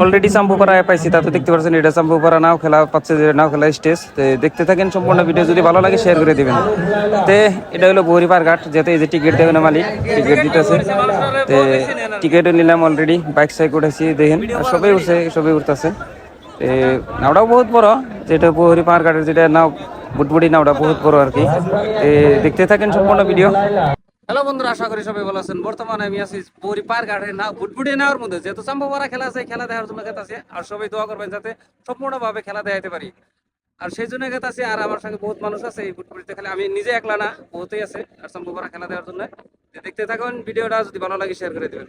Already চাম্পুপাড়া পাইছি তা তো দেখতে পাচ্ছেন এটা চাম্পুপাড়া নাও খেলা, পাচ্ছে যে নাও খেলা স্টেজ তো দেখতে থাকেন সম্পূর্ণ ভিডিও যদি ভালো লাগে শেয়ার করে দিবেন। তে এটা হলো বহরিপার ঘাট, যেতে এই যে টিকিট দেবে না মালিক টিকিট দিতেছে। তে টিকিটও নিলাম অলরেডি বাইক সাইক উঠেছি, দেখেন, আর সবাই উঠছে, সবাই উঠতেছে। নাওটাও বহুত বড়, যেটা বহরি পাহাড় ঘাটের যেটা নাও, বুটবুটি নাওটা বহুত বড় আর কি। দেখতে থাকেন সম্পূর্ণ ভিডিও হ্যালো বন্ধুরা, আশা করি সবাই ভালো আছেন। বর্তমানে আমি আছি বহরি পার্ক ঘাটে না বুটবুটি নেওয়ার মধ্যে। যেহেতু চাম্পাপাড়া খেলা আছে, খেলা দেখার জন্য গেতাছে আর সবাই দোয়া করবেন যাতে সম্পূর্ণভাবে খেলা দেখাতে পারি। আর সেই জন্য গেতাছি আর আমার সঙ্গে বহুত মানুষ আছে এই বুটবুটিতে খেলে। আমি নিজে একলা না, বহুতেই আছে আর চাম্পাপাড়া খেলা দেওয়ার জন্য। দেখতে থাকুন, ভিডিওটা যদি ভালো লাগে শেয়ার করে দেবেন।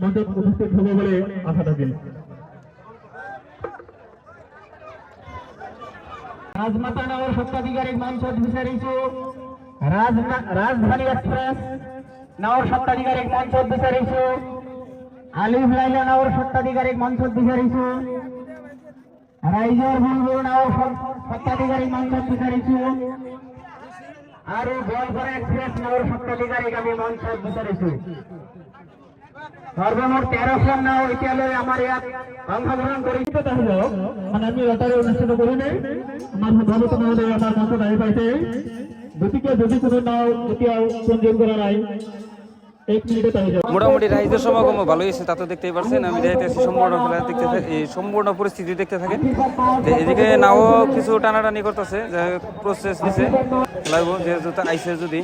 মঞ্চে উপস্থিত হব বলে আশা থাকি। রাজমাতা নগর সত্ত্বাধিকারী মঞ্চ বিচারিছো রাজধানী এক্সপ্রেস নগর সত্ত্বাধিকারী মঞ্চ বিচারিছো আলিফ লাইলা নগর সত্ত্বাধিকারী মঞ্চ বিচারিছো রাইজার বুলবুল নগর সত্ত্বাধিকারী মঞ্চ বিচারিছো আৰু গোৱালপাৰা এক্সপ্ৰেছ নগর সত্ত্বাধিকাৰীক আমি মঞ্চ বিচাৰিছো সৰ্বমুঠ তেৰখন নাও এতিয়ালৈ আমাৰ ইয়াত অংশগ্ৰহণ কৰি মানে আমি লটাৰী অনুষ্ঠিত কৰিলে আমাৰ সভাপতি মহোদয় আমাৰ আহি পাইছে। গতিকে যদি কোনো নাও এতিয়াও পঞ্জীয়ন কৰা নাই? মোটামুটি রাইজের সমাগম ভালো হয়েছে, তা তো দেখতেই পারছেন। আমি যাইতেছি সম্পূর্ণ খেলা দেখতে এই সম্পূর্ণ পরিস্থিতি দেখতে থাকে এদিকে নাও কিছু টানাটানি করতেছে প্রসেস দিছে। লাগবো যেহেতু আইসে যদি।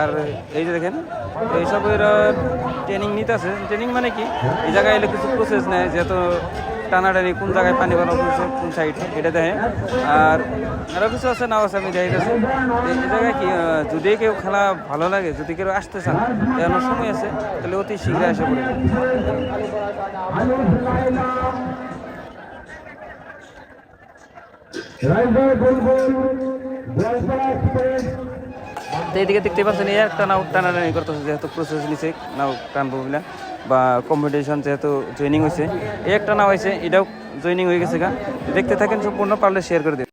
আর এই যে দেখেন এইসব ট্রেনিং নিতেছে। ট্রেনিং মানে কি? এই জায়গায় এলে কিছু প্রসেস নেয়, যেহেতু টানাটানি কোন জায়গায় পানি ভালো করছে কোন সাইড এটা দেখে আর আরও কিছু আছে? নাও আছে, আমি দেখাইতেছি এই জায়গায় কি যদি কেউ খেলা ভালো লাগে, যদি কেউ আসতে চান এমন সময় আছে, তাহলে অতি শীঘ্রই এক্সপ্রেস তো এইদিকে দেখতে পাচ্ছেন, এই একটা নাও টানাটানি করতেছে, যেহেতু প্রসেস নিছে, নাও টানবো বলে বা কম্পিটিশন যেহেতু জয়েনিং হয়েছে এই একটা নাও হয়েছে এটাও জয়েনিং হয়ে গেছে গা। দেখতে থাকেন, সম্পূর্ণ পারলে শেয়ার করে দিন